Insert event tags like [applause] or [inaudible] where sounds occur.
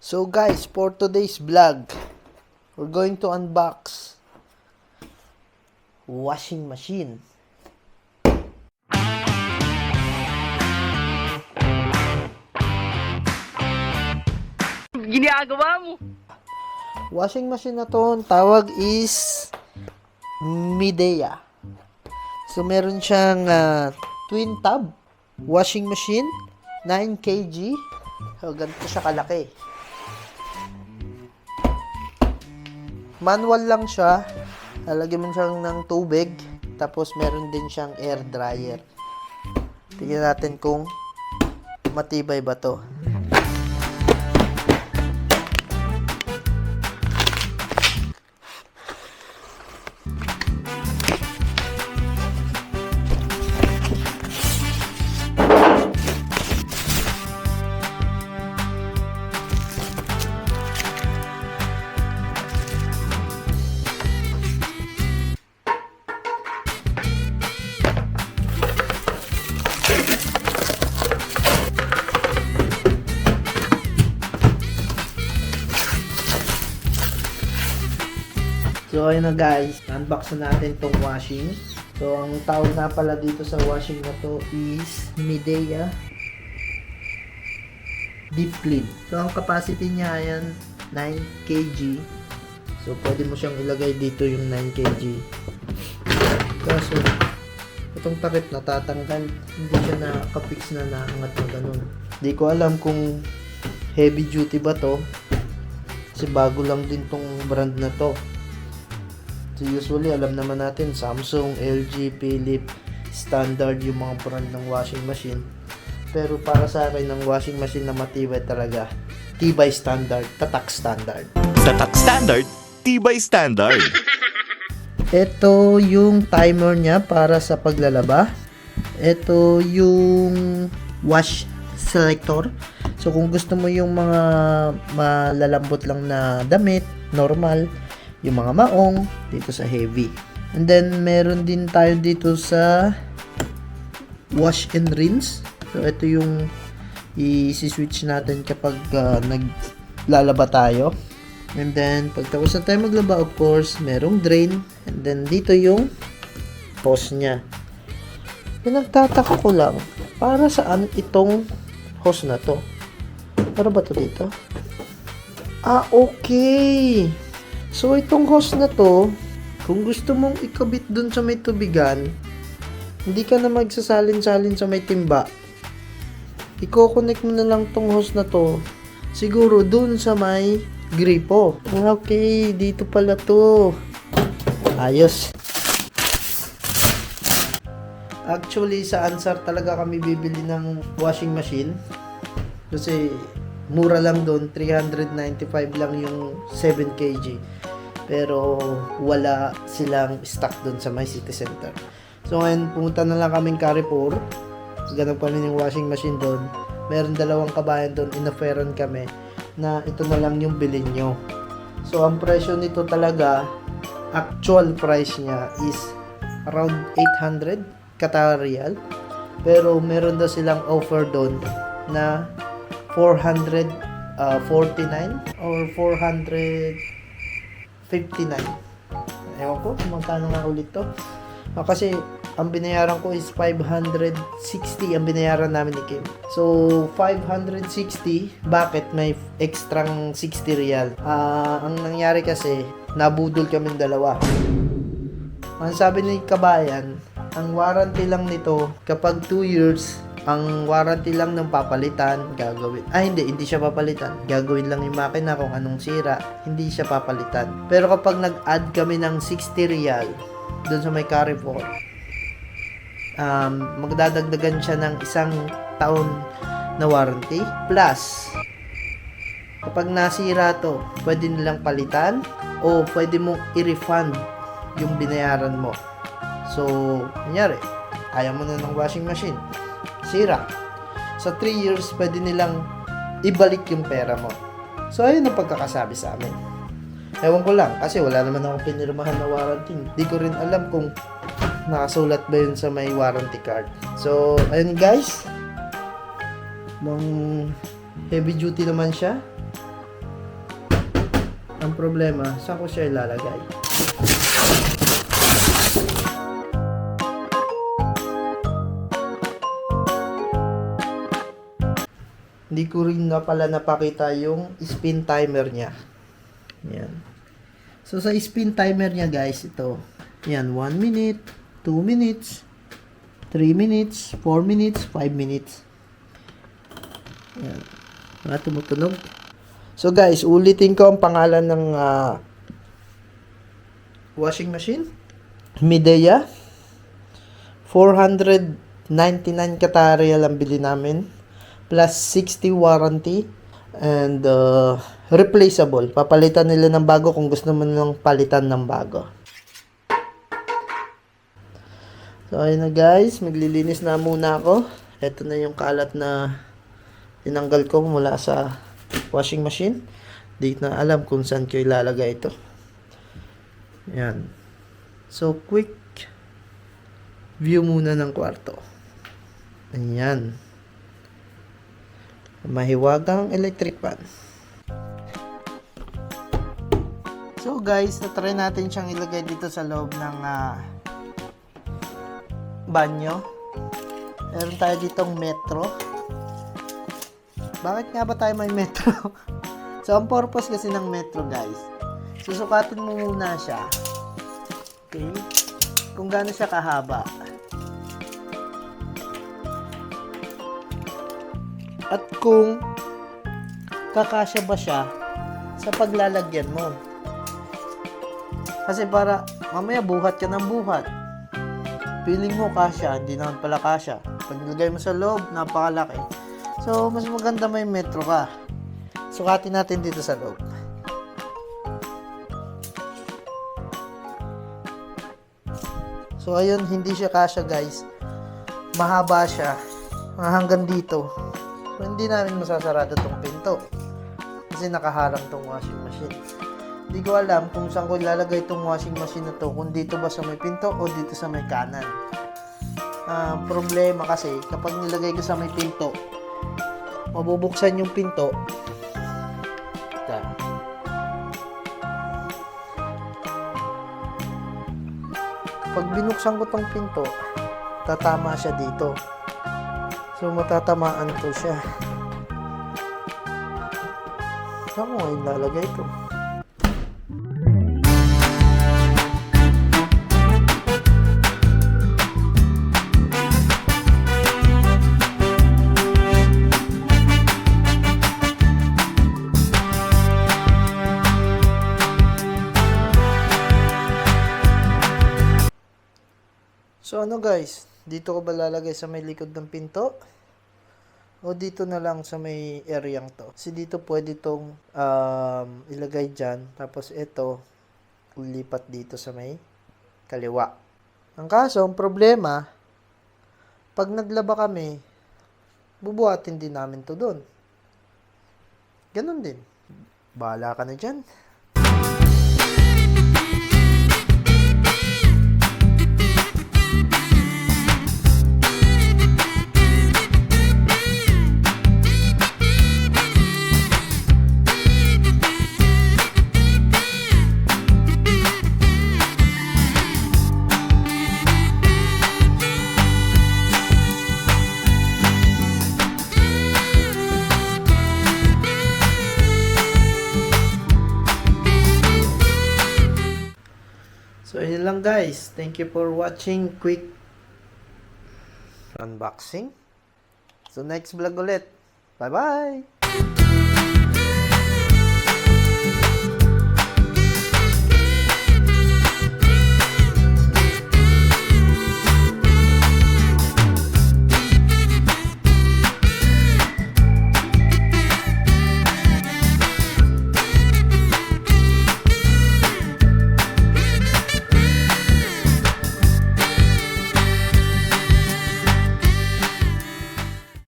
So guys, for today's vlog, we're going to unbox washing machine. Ginagawa mo. Washing machine na to, ang tawag is Midea. So meron siyang ah, twin tub washing machine, 9 kg. So ganito siya kalaki. Manual lang siya. Lalagyan mo siyang ng tubig. Tapos meron din siyang air dryer. Tingnan natin kung matibay ba to. So, ayun na guys. Unbox na natin tong washing. So, ang tawag na pala dito sa washing na to is Midea Deep Clean. So, ang capacity niya ayan 9 kg. So, pwede mo siyang ilagay dito yung 9 kg. Kaso, itong takip natatanggal. Hindi siya nakapix na naangat na ganun. Hindi ko alam kung heavy duty ba to. Kasi bago lang din tong brand na to. So usually alam naman natin Samsung, LG, Philips, standard yung mga brand ng washing machine. Pero para sa akin ng washing machine na matibay talaga, tibay standard, tatak standard. Tatak Standard, Tibay Standard. [laughs] Ito yung timer niya para sa paglalaba. Ito yung wash selector. So kung gusto mo yung mga malalambot lang na damit, normal, yung mga maong dito sa heavy. And then meron din tayo dito sa wash and rinse. So ito yung i-switch natin kapag ah, naglalaba tayo. And then, pagtapos na tayo maglaba, of course, merong drain. And then, dito yung hose niya. Pinagtataka ko lang, para saan itong hose na to? Para ba to dito? Ah, okay. So, itong hose na to, kung gusto mong ikabit dun sa may tubigan, hindi ka na magsasalin-salin sa may timba. Iko-connect mo na lang tong hose na to, siguro dun sa may gripo. Okay, dito pala to. Ayos. Actually, sa Ansar talaga kami bibili ng washing machine. Kasi mura lang doon, 395 lang yung 7 kg. Pero wala silang stock doon sa my city center. So ngayon, pumunta na lang kaming Carrefour. Ganun pa rin yung washing machine doon. Meron dalawang kabayan doon, inoferan kami na ito na lang yung bilhin nyo. So, ang presyo nito talaga, actual price niya is around 800 Qatar Riyal. Pero meron daw silang offer doon na 449 or 459. Ewan ko kung magkano nga ulit to. Ah, kasi ang binayaran ko is 560 ang binayaran namin ni Kim. So, 560, bakit may extrang 60 real? Ah, ang nangyari kasi, nabudol kami dalawa. Ang sabi ni Kabayan, ang warranty lang nito, kapag 2 years, ang warranty lang ng papalitan, gagawin. Ah, hindi, hindi siya papalitan. Gagawin lang yung makina kung anong sira, hindi siya papalitan. Pero kapag nag-add kami ng 60 real, doon sa may Carrefour, um, magdadagdagan siya ng isang taon na warranty. Plus, kapag nasira to, pwede nilang palitan o pwede mong i-refund yung binayaran mo. So, kunyari, ayaw mo na ng washing machine. Sira. Sa 3 years, pwede nilang ibalik yung pera mo. So, ayun ang pagkakasabi sa amin. Ewan ko lang, kasi wala naman akong pinirmahan na warranty. Hindi ko rin alam kung nakasulat ba yun sa may warranty card. So, ayun guys. Mong Heavy duty naman siya. Ang problema, saan ko siya ilalagay? Hindi ko rin na pala napakita yung spin timer niya. Yan. So sa spin timer niya guys, ito. Yan, 1 minute, 2 minutes, 3 minutes, 4 minutes, 5 minutes. Yan. Ah, tumutunog. So guys, ulitin ko ang pangalan ng ah, washing machine. Midea. 499 katarya lang bili namin. Plus 60 warranty. And uh, replaceable. Papalitan nila ng bago kung gusto mo nilang palitan ng bago. So ayun na guys, maglilinis na muna ako. Ito na yung kalat na tinanggal ko mula sa washing machine. Di na alam kung saan ko ilalagay ito. Yan. So quick view muna ng kwarto. Ayan. Mahiwagang electric fan. So guys, natry natin siyang ilagay dito sa loob ng ah, banyo. Meron tayo ditong metro. Bakit nga ba tayo may metro? [laughs] so, ang purpose kasi ng metro, guys, susukatin mo muna siya. Okay? Kung gaano siya kahaba. At kung kakasya ba siya sa paglalagyan mo. Kasi para mamaya buhat ka ng buhat. Feeling mo kasya, hindi naman pala kasya. Pag nilagay mo sa loob, napakalaki. So, mas maganda may metro ka. Sukatin natin dito sa loob. So, ayun, hindi siya kasya guys. Mahaba siya. Hanggang dito. So, hindi namin masasarado tong pinto. Kasi nakaharang tong washing machine. Hindi ko alam kung saan ko ilalagay itong washing machine na to. Kung dito ba sa may pinto o dito sa may kanan. Ah, problema kasi kapag nilagay ko sa may pinto, mabubuksan yung pinto. Pag binuksan ko tong pinto, tatama siya dito. So, matatamaan ko siya. Saan ko ngayon lalagay ito? So ano guys, dito ko ba lalagay sa may likod ng pinto? O dito na lang sa may areang to? Kasi dito pwede tong um, ilagay dyan. Tapos ito, lipat dito sa may kaliwa. Ang kaso, ang problema, pag naglaba kami, bubuhatin din namin to doon. Ganon din. Bahala ka na dyan. So, yun lang guys. Thank you for watching quick unboxing. So, next vlog ulit. Bye-bye!